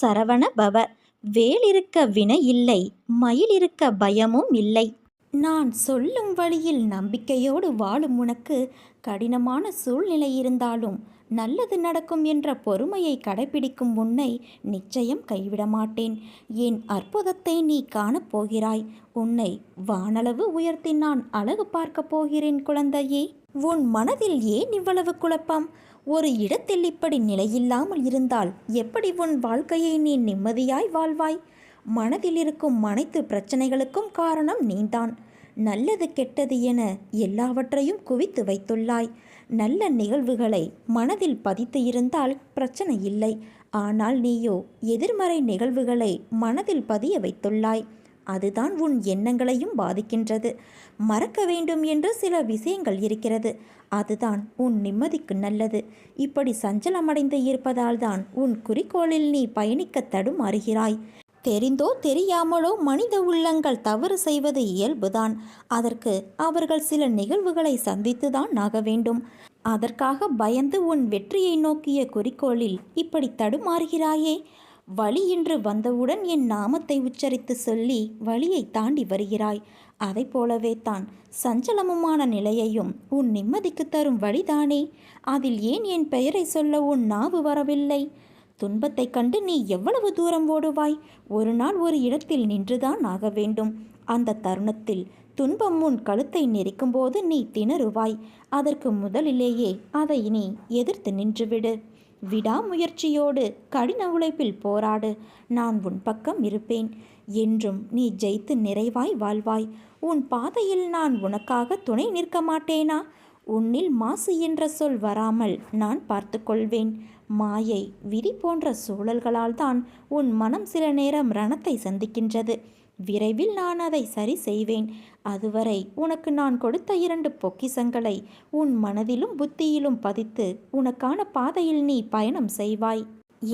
சரவண பவ. வேலிருக்க வினை இல்லை மயில் இருக்க பயமும் இல்லை. நான் சொல்லும் வழியில் நம்பிக்கையோடு வாழும் உனக்கு கடினமான சூழ்நிலை இருந்தாலும் நல்லது நடக்கும் என்ற பொறுமையை கடைபிடிக்கும் உன்னை நிச்சயம் கைவிட மாட்டேன். என் அற்புதத்தை நீ காணப்போகிறாய் உன்னை வானளவு உயர்த்தி நான் அழகு பார்க்கப் போகிறேன் குழந்தையே. உன் மனதில் ஏன் இவ்வளவு குழப்பம்? ஒரு இடத்தில் இப்படி நிலையில்லாமல் இருந்தால் எப்படி உன் வாழ்க்கையை நீ நிம்மதியாய் வாழ்வாய்? மனதில் இருக்கும் அனைத்து பிரச்சனைகளுக்கும் காரணம் நீதான். நல்லது கெட்டது என எல்லாவற்றையும் குவித்து வைத்துள்ளாய். நல்ல நிகழ்வுகளை மனதில் பதித்து இருந்தால் பிரச்சனை இல்லை. ஆனால் நீயோ எதிர்மறை நிகழ்வுகளை மனதில் பதிய வைத்துள்ளாய். அதுதான் உன் எண்ணங்களையும் பாதிக்கின்றது. மறக்க வேண்டும் என்று சில விஷயங்கள் இருக்கிறது. அதுதான் உன் நிம்மதிக்கு நல்லது. இப்படி சஞ்சலமடைந்து இருப்பதால் தான் உன் குறிக்கோளில் நீ பயணிக்க தடுமாறுகிறாய் தெரிந்தோ தெரியாமலோ மனித உள்ளங்கள் தவறு செய்வது இயல்புதான். அதற்கு அவர்கள் சில நிகழ்வுகளை சந்தித்துதான் ஆக வேண்டும். அதற்காக பயந்து உன் வெற்றியை நோக்கிய குறிக்கோளில் இப்படி தடுமாறுகிறாயே. வழி என்று வந்தவுடன் என் நாமத்தை உச்சரித்து சொல்லி வழியை தாண்டி வருகிறாய். அதை போலவே தான் சஞ்சலமுமான நிலையையும் உன் நிம்மதிக்கு தரும் வழிதானே? அதில் ஏன் என் பெயரை சொல்ல உன் நாவு வரவில்லை? துன்பத்தைக் கண்டு நீ எவ்வளவு தூரம் ஓடுவாய்? ஒரு நாள் ஒரு இடத்தில் நின்றுதான் ஆக வேண்டும். அந்த தருணத்தில் துன்பம் உன் கழுத்தை நெரிக்கும்போது நீ திணறுவாய். அதற்கு முதலிலேயே அதை நீ எதிர்த்து நின்றுவிடு. விடாமுயற்சியோடு கடின உழைப்பில் போராடு. நான் உன் பக்கம் இருப்பேன். என்றும் நீ ஜெயித்து நிறைவாய் வாழ்வாய். உன் பாதையில் நான் உனக்காக துணை நிற்க மாட்டேனா? உன்னில் மாசு என்ற சொல் வராமல் நான் பார்த்து கொள்வேன். மாயை விதி போன்ற சூழல்களால் தான் உன் மனம் சில நேரம் ரணத்தை சந்திக்கின்றது. விரைவில் நான் அதை சரி செய்வேன். அதுவரை உனக்கு நான் கொடுத்த இரண்டு பொக்கிசங்களை உன் மனதிலும் புத்தியிலும் பதித்து உனக்கான பாதையில் நீ பயணம் செய்வாய்.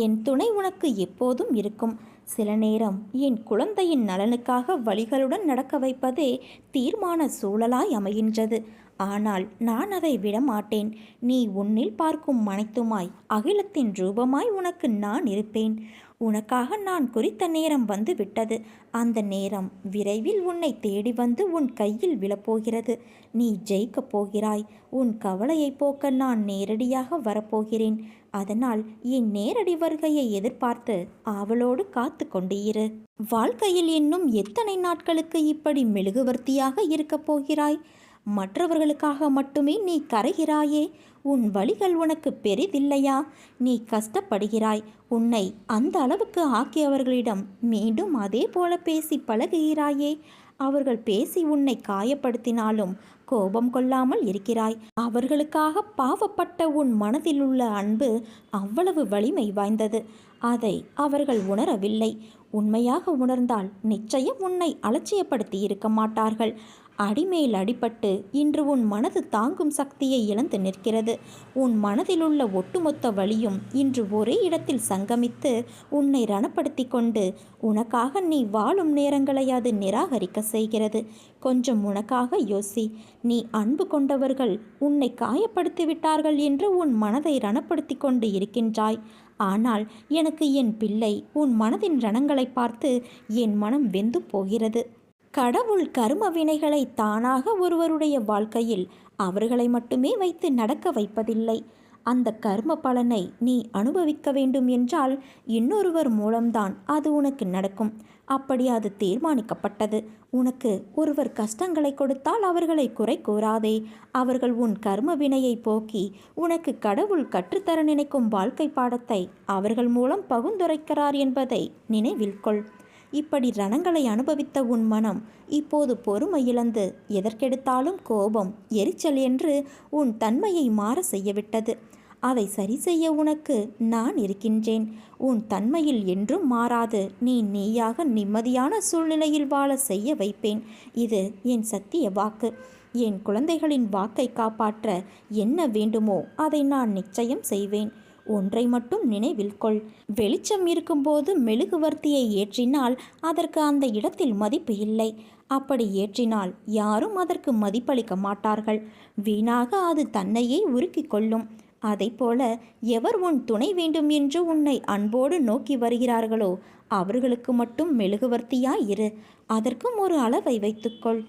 என் துணை உனக்கு எப்போதும் இருக்கும். சில நேரம் என் குழந்தையின் நலனுக்காக வழிகளுடன் நடக்க வைப்பதே தீர்மான சூழலாய் அமைகின்றது. ஆனால் நான் அதை விடமாட்டேன். நீ உன்னில் பார்க்கும் அனைத்துமாய் அகிலத்தின் ரூபமாய் உனக்கு நான் இருப்பேன். உனக்காக நான் குறித்த நேரம் வந்து விட்டது. அந்த நேரம் விரைவில் உன்னை தேடி வந்து உன் கையில் விழப்போகிறது. நீ ஜெயிக்கப் போகிறாய். உன் கவலையை போக்க நான் நேரடியாக வரப்போகிறேன். அதனால் என் நேரடி வருகையை எதிர்பார்த்து ஆவலோடு காத்து கொண்டு இரு. வாழ்க்கையில் இன்னும் எத்தனை நாட்களுக்கு இப்படி மெழுகுவர்த்தியாக இருக்கப் போகிறாய்? மற்றவர்களுக்காக மட்டுமே நீ கரைகிறாயே உன் வழிகள் உனக்கு பெரிதில்லையா? நீ கஷ்டப்படுகிறாய் உன்னை அந்த அளவுக்கு ஆக்கியவர்களிடம் மீண்டும் அதே போல பேசி பழகுகிறாயே. அவர்கள் பேசி உன்னை காயப்படுத்தினாலும் கோபம் கொள்ளாமல் இருக்கிறாய். அவர்களுக்காக பாவப்பட்ட உன் மனதில் உள்ள அன்பு அவ்வளவு வலிமை வாய்ந்தது. அதை அவர்கள் உணரவில்லை. உண்மையாக உணர்ந்தால் நிச்சயம் உன்னை அலட்சியப்படுத்தி இருக்க மாட்டார்கள். அடிமேல் அடிபட்டு இன்று உன் மனது தாங்கும் சக்தியை இழந்து நிற்கிறது. உன் மனதிலுள்ள ஒட்டுமொத்த வழியும் இன்று ஒரே இடத்தில் சங்கமித்து உன்னை ரணப்படுத்தி கொண்டு உனக்காக நீ வாழும் நேரங்களை அது நிராகரிக்க செய்கிறது. கொஞ்சம் உனக்காக யோசி. நீ அன்பு கொண்டவர்கள் உன்னை காயப்படுத்தி விட்டார்கள் என்று உன் மனதை ரணப்படுத்தி கொண்டு இருக்கின்றாய். ஆனால் எனக்கு என் பிள்ளை உன் மனதின் ரணங்களை பார்த்து என் மனம் வெந்து போகிறது. கடவுள் கரும வினைகளை தானாக ஒருவருடைய வாழ்க்கையில் அவர்களை மட்டுமே வைத்து நடக்க வைப்பதில்லை. அந்த கர்ம பலனை நீ அனுபவிக்க வேண்டும் என்றால் இன்னொருவர் மூலம்தான் அது உனக்கு நடக்கும். அப்படி அது தீர்மானிக்கப்பட்டது. உனக்கு ஒருவர் கஷ்டங்களை கொடுத்தால் அவர்களை குறை கூறாதே. அவர்கள் உன் கர்ம வினையை போக்கி உனக்கு கடவுள் கற்றுத்தர நினைக்கும் வாழ்க்கை பாடத்தை அவர்கள் மூலம் பகுந்துரைக்கிறார் என்பதை நினைவில் கொள். இப்படி ரணங்களை அனுபவித்த உன் மனம் இப்போது பொறுமை இழந்து எதற்கெடுத்தாலும் கோபம் எரிச்சல் என்று உன் தன்மையை மாற செய்யவிட்டது. அதை சரி செய்ய உனக்கு நான் இருக்கின்றேன். உன் தன்மையில் என்றும் மாறாது. நீ நீயாக நிம்மதியான சூழ்நிலையில் வாழ செய்ய வைப்பேன். இது என் சத்திய வாக்கு. என் குழந்தைகளின் வாக்கை காப்பாற்ற என்ன வேண்டுமோ அதை நான் நிச்சயம் செய்வேன். ஒன்றை மட்டும் நினைவில் கொள். வெளிச்சம் இருக்கும்போது மெழுகுவர்த்தியை ஏற்றினால் அதற்கு அந்த இடத்தில் மதிப்பு இல்லை. அப்படி ஏற்றினால் யாரும் அதற்கு மதிப்பளிக்க மாட்டார்கள். வீணாக அது தன்னையே உருக்கிக் கொள்ளும். அதைப்போல எவர் உன் துணை வேண்டும் என்று உன்னை அன்போடு நோக்கி வருகிறார்களோ அவர்களுக்கு மட்டும் மெழுகுவர்த்தியாய் இரு. அதற்கும் ஒரு அளவை வைத்துக்கொள்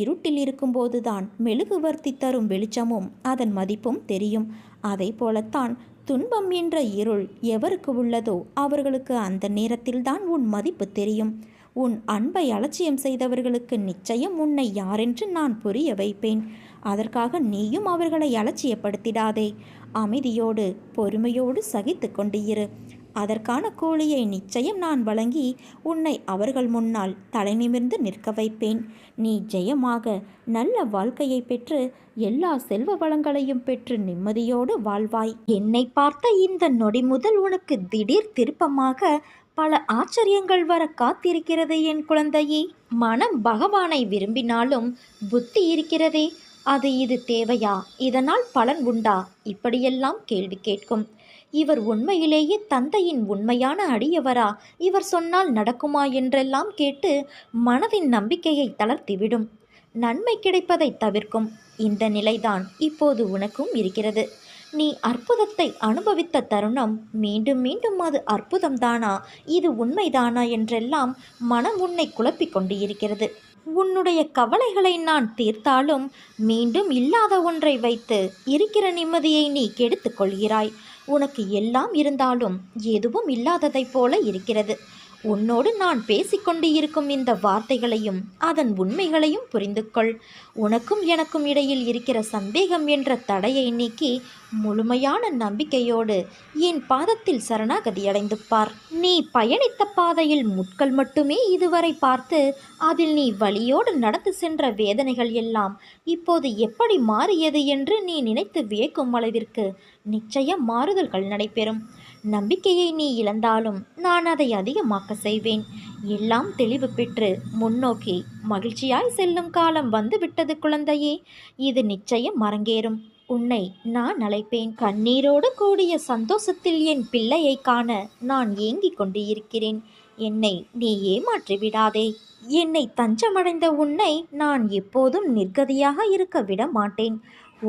இருட்டில் இருக்கும்போதுதான் மெழுகுவர்த்தி தரும் வெளிச்சமும் அதன் மதிப்பும் தெரியும். அதை போலத்தான் துன்பம் என்ற இருள் எவருக்கு உள்ளதோ அவர்களுக்கு அந்த நேரத்தில்தான் உன் மதிப்பு தெரியும். உன் அன்பை அலட்சியம் செய்தவர்களுக்கு நிச்சயம் உன்னை யாரென்று நான் புரிய வைப்பேன். அதற்காக நீயும் அவர்களை அலட்சியப்படுத்திடாதே. அமைதியோடு பொறுமையோடு சகித்து கொண்டு இரு. அதற்கான கூலியை நிச்சயம் நான் வழங்கி உன்னை அவர்கள் முன்னால் தலைநிமிர்ந்து நிற்க வைப்பேன். நீ ஜெயமாக நல்ல வாழ்க்கையை பெற்று எல்லா செல்வ வளங்களையும் பெற்று நிம்மதியோடு வாழ்வாய். என்னை பார்த்த இந்த நொடி முதல் உனக்கு திடீர் திருப்பமாக பல ஆச்சரியங்கள் வர காத்திருக்கிறது என் குழந்தையே. மனம் பகவானை விரும்பினாலும் புத்தி இருக்கிறதே. அது இது தேவையா? இதனால் பலன் உண்டா? இப்படியெல்லாம் கேள்வி கேட்கும். இவர் உண்மையிலேயே தந்தையின் உண்மையான அடியவரா? இவர் சொன்னால் நடக்குமா என்றெல்லாம் கேட்டு மனதின் நம்பிக்கையை தளர்த்திவிடும். நன்மை கிடைப்பதை தவிர்க்கும். இந்த நிலைதான் இப்போது உனக்கும் இருக்கிறது. நீ அற்புதத்தை அனுபவித்த தருணம் மீண்டும் மீண்டும் அது அற்புதம்தானா? இது உண்மைதானா என்றெல்லாம் மனம் உன்னை குழப்பிக் கொண்டு இருக்கிறது உன்னுடைய கவலைகளை நான் தீர்த்தாலும் மீண்டும் இல்லாத ஒன்றை வைத்து இருக்கிற நிம்மதியை நீ கெடுத்துக் கொள்கிறாய். உனக்கு எல்லாம் இருந்தாலும் எதுவும் இல்லாததைப் போல இருக்கிறது. உன்னோடு நான் பேசிக்கொண்டு இருக்கும் இந்த வார்த்தைகளையும் அதன் உண்மைகளையும் புரிந்து கொள் உனக்கும் எனக்கும் இடையில் இருக்கிற சந்தேகம் என்ற தடையை நீக்கி முழுமையான நம்பிக்கையோடு என் பாதத்தில் சரணாகதி அடைந்து பார் நீ பயணித்த பாதையில் முட்கள் மட்டுமே இதுவரை பார்த்து அதில் நீ வழியோடு நடந்து சென்ற வேதனைகள் எல்லாம் இப்போது எப்படி மாறியது என்று நீ நினைத்து வியக்கும் அளவிற்கு நிச்சயம் மாறுதல்கள் நடைபெறும். நம்பிக்கையை நீ இழந்தாலும் நான் அதை அதிகமாக்க செய்வேன். எல்லாம் தெளிவு பெற்று முன்னோக்கி மகிழ்ச்சியாய் செல்லும் காலம் வந்துவிட்டது குழந்தையே. இது நிச்சயம் மறங்கேறும் உன்னை நான் அழைப்பேன். கண்ணீரோடு கூடிய சந்தோஷத்தில் என் பிள்ளையை காண நான் ஏங்கிக் கொண்டு இருக்கிறேன் என்னை நீ ஏமாற்றி விடாதே. என்னை தஞ்சமடைந்த உன்னை நான் எப்போதும் நிர்கதியாக இருக்க விட மாட்டேன்.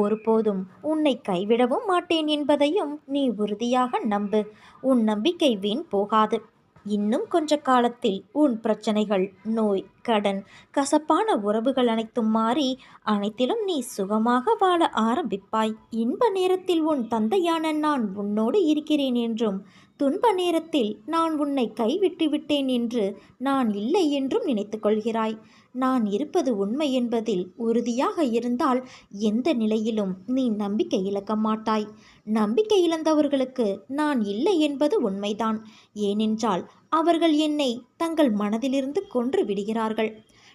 ஒருபோதும் உன்னை கைவிடவும் மாட்டேன் என்பதையும் நீ உறுதியாக நம்பு. உன் நம்பிக்கை வீண் போகாது. இன்னும் கொஞ்ச காலத்தில் உன் பிரச்சனைகள் நோய் கடன் கசப்பான உறவுகள் அனைத்தும் மாறி அனைத்திலும் நீ சுகமாக வாழ ஆரம்பிப்பாய். இன்ப நேரத்தில் உன் தந்தையான நான் உன்னோடு இருக்கிறேன் என்றும் துன்ப நேரத்தில் நான் உன்னை கைவிட்டு விட்டேன் என்று நான் இல்லை என்றும் நினைத்து கொள்கிறாய். நான் இருப்பது உண்மை என்பதில் உறுதியாக இருந்தால் எந்த நிலையிலும் நீ நம்பிக்கை இழக்க மாட்டாய். நம்பிக்கை இழந்தவர்களுக்கு நான் இல்லை என்பது உண்மைதான். ஏனென்றால் அவர்கள் என்னை தங்கள் மனதிலிருந்து கொன்று விடுகிறார்கள்.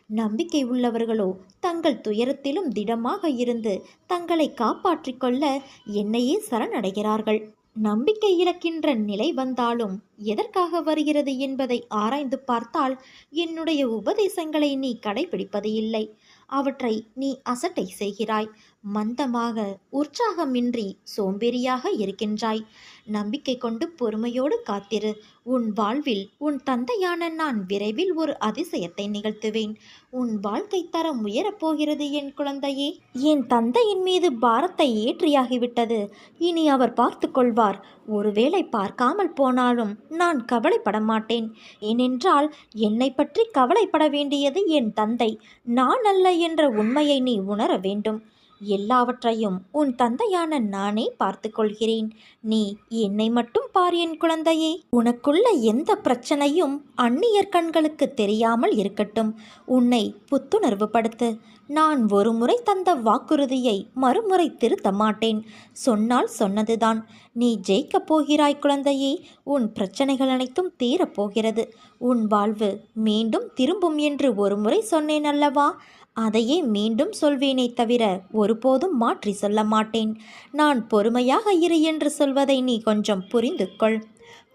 நம்பிக்கை உள்ளவர்களோ தங்கள் துயரத்திலும் திடமாக இருந்து தங்களை காப்பாற்றிக் கொள்ள என்னையே சரணடைகிறார்கள் நம்பிக்கை இழக்கின்ற நிலை வந்தாலும் எதற்காக வருகிறது என்பதை ஆராய்ந்து பார்த்தால் என்னுடைய உபதேசங்களை நீ கடைபிடிப்பது இல்லை. அவற்றை நீ அசட்டை செய்கிறாய். மந்தமாக உற்சாகமின்றி சோம்பேறியாக இருக்கின்றாய். நம்பிக்கை கொண்டு பொறுமையோடு காத்திரு. உன் வாழ்வில் உன் தந்தையான நான் விரைவில் ஒரு அதிசயத்தை நிகழ்த்துவேன். உன் வாழ்க்கை தரம் உயரப்போகிறது என் குழந்தையே. என் தந்தையின் மீது பாரத்தை ஏற்றியாகிவிட்டது. இனி அவர் பார்த்து கொள்வார். ஒருவேளை பார்க்காமல் போனாலும் நான் கவலைப்பட மாட்டேன். ஏனென்றால் என்னை பற்றி கவலைப்பட வேண்டியது என் தந்தை. நான் அல்ல என்ற உண்மையை நீ உணர வேண்டும். எல்லாவற்றையும் உன் தந்தையான நானே பார்த்து கொள்கிறேன் நீ என்னை மட்டும் பார் என் குழந்தையே. உனக்குள்ள எந்த பிரச்சனையும் அந்நியர் கண்களுக்கு தெரியாமல் இருக்கட்டும். உன்னை புத்துணர்வு படுத்து நான் ஒரு முறை தந்த வாக்குறுதியை மறுமுறை திருத்த மாட்டேன். சொன்னால் சொன்னதுதான். நீ ஜெயிக்கப் போகிறாய் குழந்தையே. உன் பிரச்சனைகள் அனைத்தும் தீரப்போகிறது உன் வாழ்வு மீண்டும் திரும்பும் என்று ஒரு முறை சொன்னேன் அல்லவா? அதையே மீண்டும் சொல்வேனே தவிர ஒருபோதும் மாற்றி சொல்ல மாட்டேன். நான் பொறுமையாக இரு என்று சொல்வதை நீ கொஞ்சம் புரிந்து கொள்.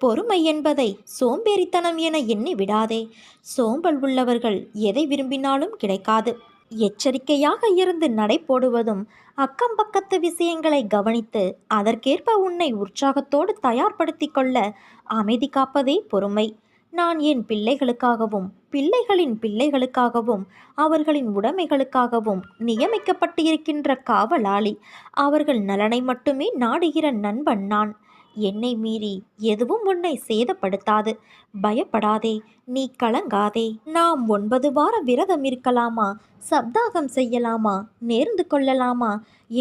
பொறுமை என்பதை சோம்பேறித்தனம் என எண்ணி விடாதே. சோம்பல் உள்ளவர்கள் எதை விரும்பினாலும் கிடைக்காது. எச்சரிக்கையாக இருந்து நடை போடுவதும் அக்கம் பக்கத்து விஷயங்களை கவனித்து அதற்கேற்ப உன்னை உற்சாகத்தோடு தயார்படுத்தி கொள்ள அமைதி காப்பதே பொறுமை. நான் என் பிள்ளைகளுக்காகவும் பிள்ளைகளின் பிள்ளைகளுக்காகவும் அவர்களின் உடைமைகளுக்காகவும் நியமிக்கப்பட்டு இருக்கின்ற காவலாளி அவர்கள் நலனை மட்டுமே நாடுகிற நண்பன் நான். என்னை மீறி எதுவும் உன்னை சேதப்படுத்தாது. பயப்படாதே நீ கலங்காதே. நாம் ஒன்பது வார விரதம் இருக்கலாமா? சப்தாகம் செய்யலாமா? நேர்ந்து கொள்ளலாமா?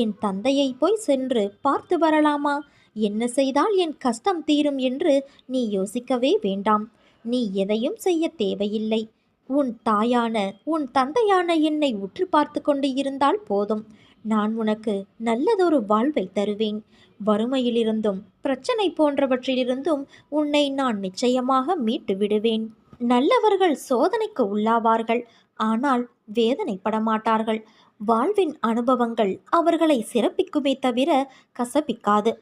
என் தந்தையை போய் சென்று பார்த்து வரலாமா? என்ன செய்தால் என் கஷ்டம் தீரும் என்று நீ யோசிக்கவே வேண்டாம். நீ எதையும் செய்ய தேவையில்லை. உன் தாயான உன் தந்தையான என்னை உற்று பார்த்து கொண்டு இருந்தால் போதும். நான் உனக்கு நல்லதொரு வாழ்வை தருவேன். வறுமையிலிருந்தும் பிரச்சனை போன்றவற்றிலிருந்தும் உன்னை நான் நிச்சயமாக மீட்டு விடுவேன். நல்லவர்கள் சோதனைக்கு உள்ளாவார்கள் ஆனால் வேதனைப்பட மாட்டார்கள். வாழ்வின் அனுபவங்கள் அவர்களை சிறப்பிக்குமே தவிர கசப்பிக்காது.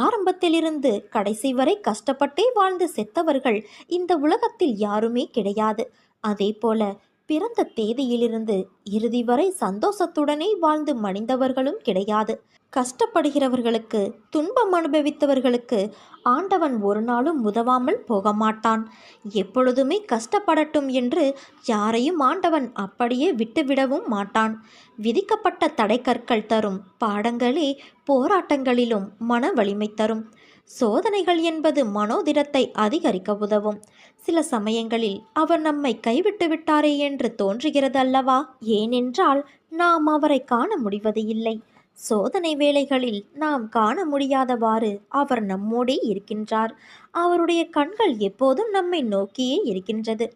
ஆரம்பத்திலிருந்து கடைசி வரை கஷ்டப்பட்டே வாழ்ந்து செத்தவர்கள் இந்த உலகத்தில் யாருமே கிடையாது. அதே போல பிறந்த தேதியிலிருந்து இறுதி வரை சந்தோஷத்துடனே வாழ்ந்து மடிந்தவர்களும் கிடையாது. கஷ்டப்படுகிறவர்களுக்கு துன்பம் அனுபவித்தவர்களுக்கு ஆண்டவன் ஒரு நாளும் உதவாமல் போக மாட்டான் எப்பொழுதுமே கஷ்டப்படட்டும் என்று யாரையும் ஆண்டவன் அப்படியே விட்டுவிடவும் மாட்டான். விதிக்கப்பட்ட தடைக்கற்கள் தரும் பாடங்களே போராட்டங்களிலும் மன வலிமை தரும். சோதனைகள் என்பது மனோதிடத்தை அதிகரிக்க உதவும். சில சமயங்களில் அவர் நம்மை கைவிட்டு விட்டாரே என்று தோன்றுகிறது அல்லவா ஏனென்றால் நாம் அவரை காண முடிவது இல்லை சோதனை வேளைகளில் நாம் காண முடியாதவாறு அவர் நம்மோடே இருக்கின்றார். அவருடைய கண்கள் எப்போதும் நம்மை நோக்கியே இருக்கின்றது.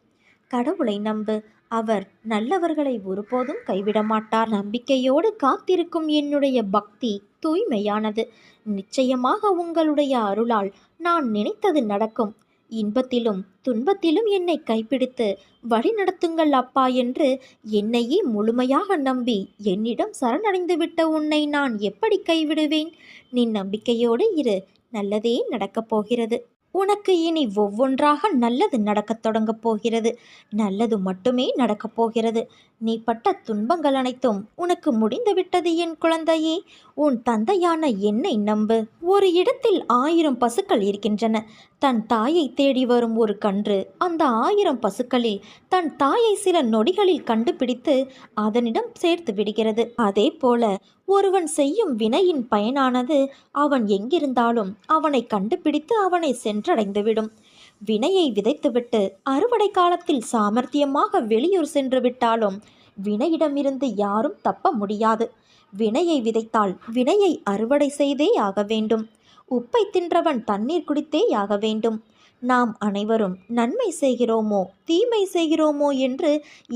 கடவுளை நம்பு அவர் நல்லவர்களை ஒருபோதும் கைவிட மாட்டார். நம்பிக்கையோடு காத்திருக்கும் என்னுடைய பக்தி தூய்மையானது. நிச்சயமாக உங்களுடைய அருளால் நான் நினைத்தது நடக்கும். இன்பத்திலும் துன்பத்திலும் என்னை கைப்பிடித்து வழி நடத்துங்கள் அப்பா என்று என்னையே முழுமையாக நம்பி என்னிடம் சரணடைந்து விட்ட உன்னை நான் எப்படி கைவிடுவேன்? நீ நம்பிக்கையோடு இரு. நல்லதே நடக்கப் போகிறது. உனக்கு இனி ஒவ்வொன்றாக நல்லது நடக்கத் தொடங்கப் போகிறது. நல்லது மட்டுமே நடக்கப் போகிறது. நீ பட்ட துன்பங்கள் அனைத்தும் உனக்கு முடிந்துவிட்டது என் குழந்தையே. உன் தந்தையான என்னை நம்பு. ஒரு இடத்தில் ஆயிரம் பசுக்கள் இருக்கின்றன. தன் தாயை தேடி வரும் ஒரு கன்று அந்த ஆயிரம் பசுக்களில் தன் தாயை சில நொடிகளில் கண்டுபிடித்து அதனிடம் சேர்த்து விடுகிறது. அதே போல ஒருவன் செய்யும் வினையின் பயனானது அவன் எங்கிருந்தாலும் அவனை கண்டுபிடித்து அவனை சென்றடைந்துவிடும். வினையை விதைத்துவிட்டு அறுவடை காலத்தில் சாமர்த்தியமாக வெளியூர் சென்று விட்டாலும் வினையிடமிருந்து யாரும் தப்ப முடியாது. வினையை விதைத்தால் வினையை அறுவடை செய்தே ஆக வேண்டும். உப்பை தின்றவன் தண்ணீர் குடித்தேயாக வேண்டும். நாம் அனைவரும் நன்மை செய்கிறோமோ தீமை செய்கிறோமோ என்று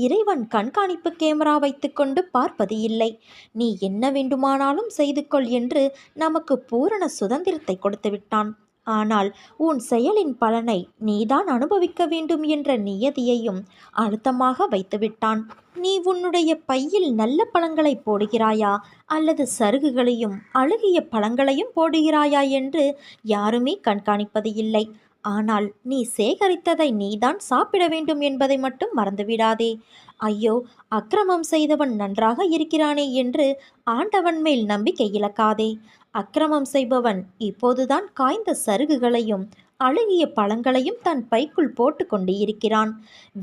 இறைவன் கண்காணிப்பு கேமரா வைத்துக்கொண்டு பார்ப்பது இல்லை. நீ என்ன வேண்டுமானாலும் செய்து கொள் என்று நமக்கு பூரண சுதந்திரத்தை கொடுத்து விட்டான் ஆனால் உன் செயலின் பலனை நீதான் அனுபவிக்க வேண்டும் என்ற நியதியையும் அழுத்தமாக வைத்துவிட்டான். நீ உன்னுடைய பையில் நல்ல பழங்களை போடுகிறாயா? அல்லது சருகுகளையும் அழுகிய பழங்களையும் போடுகிறாயா என்று யாருமே கண்காணிப்பது இல்லை. ஆனால் நீ சேகரித்ததை நீதான் சாப்பிட வேண்டும் என்பதை மட்டும் மறந்துவிடாதே. ஐயோ அக்கிரமம் செய்தவன் நன்றாக இருக்கிறானே என்று ஆண்டவன் மேல் நம்பிக்கை இழக்காதே. அக்கிரமம் செய்பவன் இப்போதுதான் காய்ந்த சருகுகளையும் அழுகிய பழங்களையும் தன் பைக்குள் போட்டு கொண்டு இருக்கிறான்.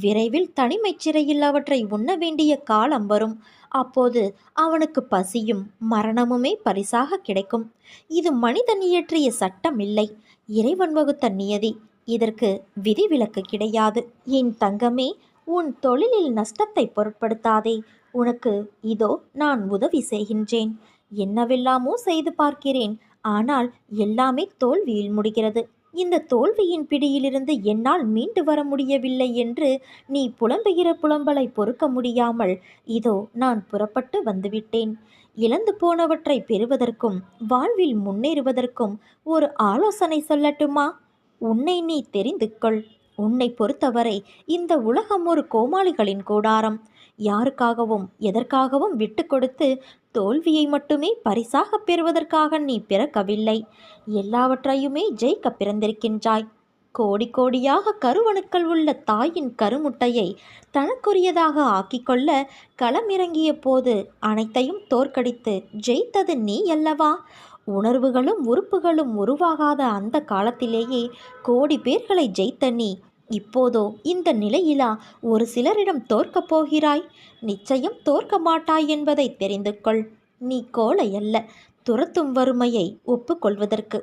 விரைவில் தனிமைச் சிறையில் அவற்றை உண்ண வேண்டிய காலம் வரும். அப்போது அவனுக்கு பசியும் மரணமுமே பரிசாக கிடைக்கும். இது மனிதன் இயற்றிய சட்டம் இல்லை. இறைவன் வகுத்த நியதி. இதற்கு விதிவிலக்கு கிடையாது. என் தங்கமே உன் தொழிலில் நஷ்டத்தை பொருட்படுத்தாதே. உனக்கு இதோ நான் உதவி செய்கின்றேன். என்னவெல்லாமோ செய்து பார்க்கிறேன். ஆனால் எல்லாமே தோல்வியில் முடிகிறது. இந்த தோல்வியின் பிடியிலிருந்து என்னால் மீண்டு வர முடியவில்லை என்று நீ புலம்புகிற புலம்பலை பொறுக்க முடியாமல் இதோ நான் புறப்பட்டு வந்துவிட்டேன். இழந்து போனவற்றை பெறுவதற்கும் வாழ்வில் முன்னேறுவதற்கும் ஒரு ஆலோசனை சொல்லட்டுமா? உன்னை நீ தெரிந்து கொள் உன்னை பொறுத்தவரை இந்த உலகம் ஒரு கோமாளிகளின் கூடாரம். யாருக்காகவும் எதற்காகவும் விட்டு கொடுத்து தோல்வியை மட்டுமே பரிசாக பெறுவதற்காக நீ பிறக்கவில்லை. எல்லாவற்றையுமே ஜெயிக்க பிறந்திருக்கின்றாய். கோடி கோடியாக கருவணுக்கள் உள்ள தாயின் கருமுட்டையை தனக்குரியதாக ஆக்கிக்கொள்ள களமிறங்கிய போது அனைத்தையும் தோற்கடித்து ஜெயித்தது நீ அல்லவா? உணர்வுகளும் உறுப்புகளும் உருவாகாத அந்த காலத்திலேயே கோடி பேர்களை ஜெயித்த நீ இப்போதோ இந்த நிலையிலா ஒரு சிலரிடம் தோற்கப் போகிறாய்? நிச்சயம் தோற்க மாட்டாய் என்பதை தெரிந்து கொள் நீ கோழை அல்ல துரத்தும் வறுமையை ஒப்புக்கொள்வதற்கு.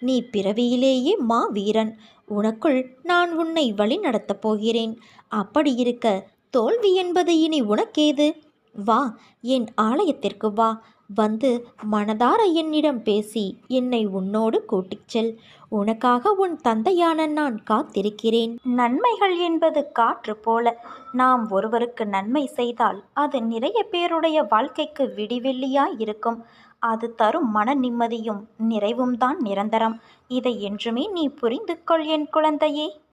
நீ பிறவியிலேயே மா வீரன் உனக்குள் நான் உன்னை வழி நடத்தப் போகிறேன். அப்படி இருக்க தோல்வி என்பது இனி உனக்கேது? வா என் ஆலயத்திற்கு வா. வந்து மனதார என்னிடம் பேசி என்னை உன்னோடு கூட்டிச் செல். உனக்காக உன் தந்தையான நான் காத்திருக்கிறேன். நன்மைகள் என்பது காற்று போல. நாம் ஒருவருக்கு நன்மை செய்தால் அது நிறைய பேருடைய வாழ்க்கைக்கு விடிவெள்ளியாய் இருக்கும். அது தரும் மன நிம்மதியும் நிறைவும் தான் நிரந்தரம். இதை என்றுமே நீ புரிந்து கொள் என் குழந்தையே.